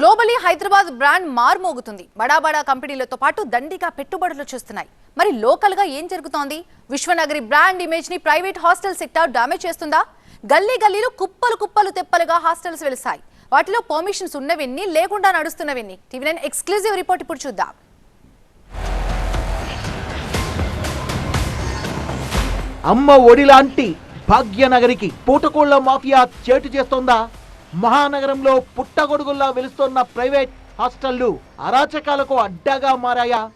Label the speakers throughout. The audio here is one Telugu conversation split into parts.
Speaker 1: Globally Hyderabad brand మార్మోగుతుంది. బడా బడా కంపెనీలతో పాటు దండిగా పెట్టుబడులు చేస్తున్నాయి. మరి లోకల్గా ఏం జరుగుతోంది? విశ్వనగరి బ్రాండ్ ఇమేజ్ని ప్రైవేట్ హాస్టల్ సెక్టార్ డామేజ్ చేస్తుందా? గల్లీ గల్లీలో కుప్పలు కుప్పలు తెప్పలుగా హాస్టల్స్ వెలుస్తాయి వాటిలో పర్మిషన్స్ ఉన్నవెన్ని లేకుండా నడుస్తున్నవెన్ని? టీవీ నైన్ ఎక్స్క్లూజివ్ రిపోర్ట్ ఇప్పుడు చూద్దాం.
Speaker 2: అమ్మ ఒడి లాంటి భాగ్యనగరికి పూటకోళ్ళ మాఫియా చేటు చేస్తోందా? మహానగరంలో పుట్టగొడుగుల్లా వెలుస్తున్న ప్రైవేట్ హాస్టళ్ళు అరాచకాలకు అడ్డాగా మారాయా?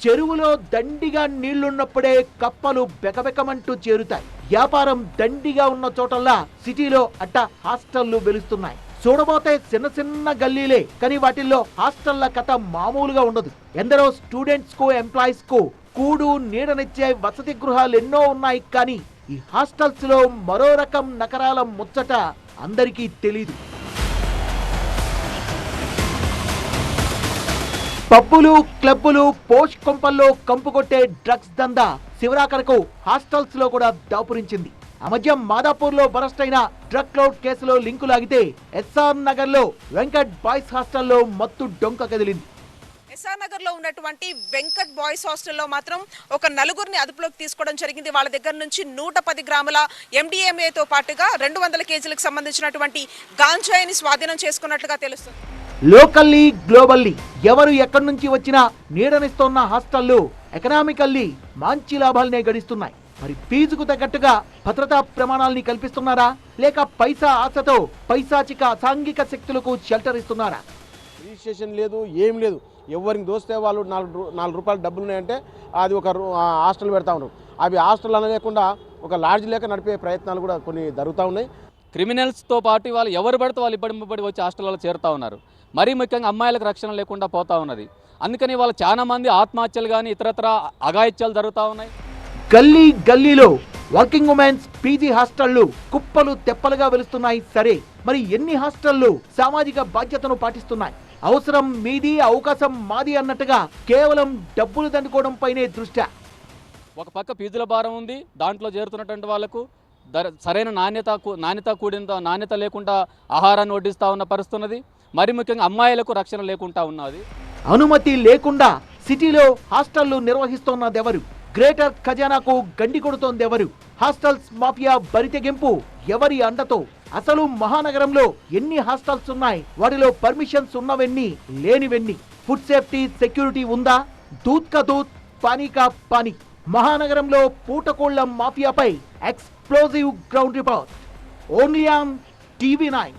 Speaker 2: చెరువులో దండిగా నీళ్ళున్నప్పుడే కప్పలు బెకబెకమంటూ చేరుతాయి. వ్యాపారం దండిగా ఉన్న చోటల్లా సిటీలో అట్ట హాస్టళ్ళు వెలుస్తున్నాయి. చూడబోతే చిన్న చిన్న గల్లీలే కానీ వాటిల్లో హాస్టళ్ళ కథ మామూలుగా ఉండదు. ఎందరో స్టూడెంట్స్కు ఎంప్లాయీస్కు కూడు నీడనిచ్చే వసతి గృహాలు ఎన్నో ఉన్నాయి కానీ ఈ హాస్టల్స్లో మరో రకం నకరాల ముచ్చట అందరికీ తెలీదు. పబ్బులు క్లబ్బులు పోష్ కొంపల్లో కంపుకొట్టే డ్రగ్స్ దందా శివరాకరకు హాస్టల్స్లో కూడా దాపురించింది. ఆ మధ్య మాదాపూర్లో బరస్ట్ అయిన డ్రగ్ క్లౌడ్ కేసులో లింకు లాగితే ఎస్ఆర్ నగర్లో వెంకట్ బాయ్స్ హాస్టల్లో మత్తు డొంక కదిలింది.
Speaker 3: ఎస్ఆర్ నగర్లో ఉన్నటువంటి వెంకట్ బాయ్స్ హాస్టల్లో మాత్రం ఒక నలుగురిని అదుపులోకి తీసుకోవడం జరిగింది. వాళ్ళ దగ్గర నుంచి నూట పది గ్రాముల ఎండిఎంఏతో పాటుగా రెండు వందల కేజీలకు సంబంధించినటువంటి గాంజాయిని స్వాధీనం చేసుకున్నట్లుగా తెలుస్తుంది.
Speaker 2: లోకల్లీ గ్లోబల్లీ ఎవరు ఎక్కడి నుంచి వచ్చినా నీడనిస్తోన్న హాస్టళ్ళు ఎకనామికల్లీ మంచి లాభాలనే గడిస్తున్నాయి. మరి ఫీజుకు తగ్గట్టుగా భద్రతా ప్రమాణాల్ని కల్పిస్తున్నారా? లేక పైసా ఆశతో పైశాచిక అసాంఘిక శక్తులకు షెల్టర్ ఇస్తున్నారా?
Speaker 4: రిజిస్ట్రేషన్ లేదు ఏం లేదు. ఎవరికి దోస్తే వాళ్ళు నాలుగు నాలుగు రూపాయలు డబ్బులు ఉన్నాయంటే అది ఒక హాస్టల్ పెడతా ఉన్నారు. అవి హాస్టల్ అనలేకుండా ఒక లాడ్జ్ లేక నడిపే ప్రయత్నాలు కూడా కొన్ని జరుగుతూ ఉన్నాయి.
Speaker 5: క్రిమినల్స్తో పాటు వాళ్ళు ఎవరు పడితే వాళ్ళు ఇబ్బడి పడి వచ్చి హాస్టల్లో చేరుతా ఉన్నారు. మరీ ముఖ్యంగా అమ్మాయిలకు రక్షణ లేకుండా పోతా ఉన్నది. అందుకని వాళ్ళు చాలా మంది ఆత్మహత్యలు కానీ ఇతరత్ర అఘాయిత్యాలు జరుగుతూ ఉన్నాయి.
Speaker 2: గల్లీ గల్లీలో వర్కింగ్ ఉమెన్స్ పీజీ హాస్టళ్ళు కుప్పలు తెప్పలుగా వెలుస్తున్నాయి. సరే మరి ఎన్ని హాస్టళ్ళు సామాజిక బాధ్యతను పాటిస్తున్నాయి? అవసరం మీది అవకాశం మాది అన్నట్టుగా కేవలం డబ్బులు దండుకోవడం పైనే దృష్ట్యా
Speaker 5: ఒక పక్క ఫీజుల భారం ఉంది దాంట్లో చేరుతున్నటువంటి వాళ్ళకు ధర సరైన నాణ్యత నాణ్యత కూడిన నాణ్యత లేకుండా ఆహారాన్ని వడ్డిస్తూ ఉన్న పరిస్థితున్నది. మరి ముఖ్యంగా అమ్మాయిలకు రక్షణ లేకుండా ఉన్నది.
Speaker 2: అనుమతి లేకుండా సిటీలో హాస్టళ్ళు నిర్వహిస్తోన్నదెవరు? గ్రేటర్ ఖజానాకు గండి కొడుతోందెవరు? హాస్టల్స్ మాఫియా బరితెగింపు ఎవరి అండతో? అసలు మహానగరంలో ఎన్ని హాస్టల్స్ ఉన్నాయి? వాటిలో పర్మిషన్స్ ఉన్నవెన్ని? లేనివెన్ని? ఫుడ్ సేఫ్టీ సెక్యూరిటీ ఉందా? దూత్ కా దూత్ పానీ కా పానీ. మహానగరంలో పూటకోళ్ళ మాఫియాపై explosive ground report. Only on TV nine.